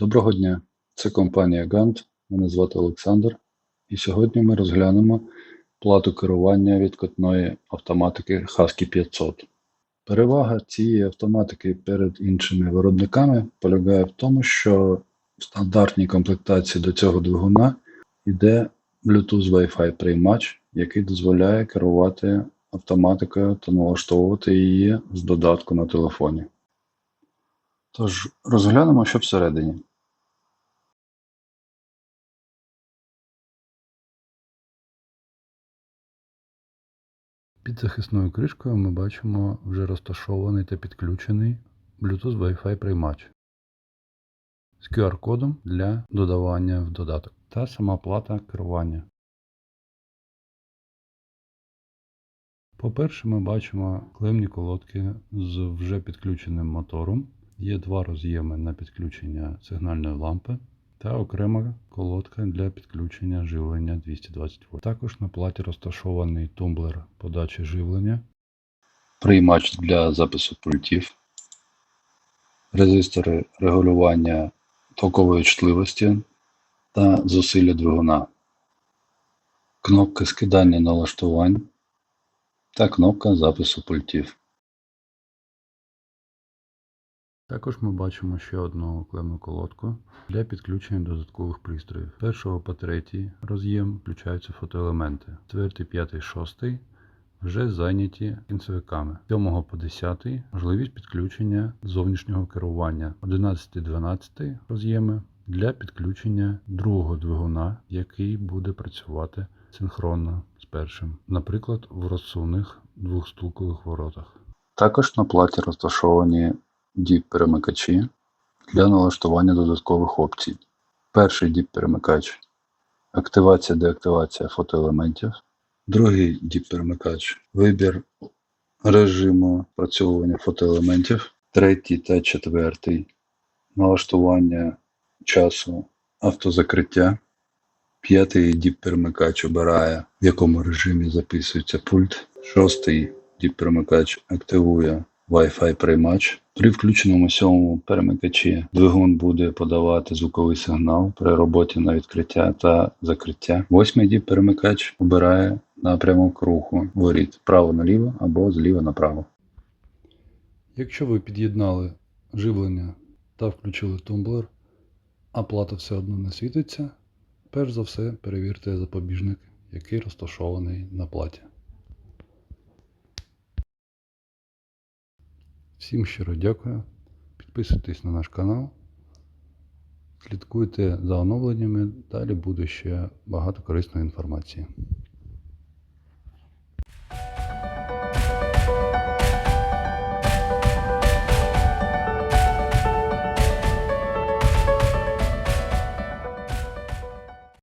Доброго дня! Це компанія Gantt. Мене звати Олександр. І сьогодні ми розглянемо плату керування відкатної автоматики Husky 500. Перевага цієї автоматики перед іншими виробниками полягає в тому, що в стандартній комплектації до цього двигуна йде Bluetooth Wi-Fi приймач, який дозволяє керувати автоматикою та налаштовувати її з додатку на телефоні. Тож розглянемо, що всередині. Під захисною кришкою ми бачимо вже розташований та підключений Bluetooth Wi-Fi приймач з QR-кодом для додавання в додаток та сама плата керування. По-перше, ми бачимо клемні колодки з вже підключеним мотором. Є два роз'єми на підключення сигнальної лампи та окрема колодка для підключення живлення 220 В. Також на платі розташований тумблер подачі живлення, приймач для запису пультів, резистори регулювання токової чутливості та зусилля двигуна, кнопки скидання налаштувань та кнопка запису пультів. Також ми бачимо ще одну клемну колодку для підключення додаткових пристроїв. Першого по третій роз'єм включаються фотоелементи. Четвертий, п'ятий, шостий вже зайняті кінцевиками. З 7 по 10 можливість підключення зовнішнього керування. 11-12 роз'єми для підключення другого двигуна, який буде працювати синхронно з першим, наприклад, в розсувних двохстулкових воротах. Також на платі розташовані DIP-перемикачі для налаштування додаткових опцій. Перший DIP-перемикач активація-деактивація фотоелементів. Другий DIP-перемикач вибір режиму працювання фотоелементів. Третій та четвертий налаштування часу автозакриття. П'ятий DIP-перемикач обирає, в якому режимі записується пульт. Шостий DIP-перемикач активує Wi-Fi приймач. При включеному сьомому перемикачі двигун буде подавати звуковий сигнал при роботі на відкриття та закриття. Восьмий DIP перемикач обирає напрямок руху воріт вправо наліво або зліва направо. Якщо ви під'єднали живлення та включили тумблер, а плата все одно не світиться, перш за все перевірте запобіжник, який розташований на платі. Всім щиро дякую. Підписуйтесь на наш канал. Слідкуйте за оновленнями, далі буде ще багато корисної інформації.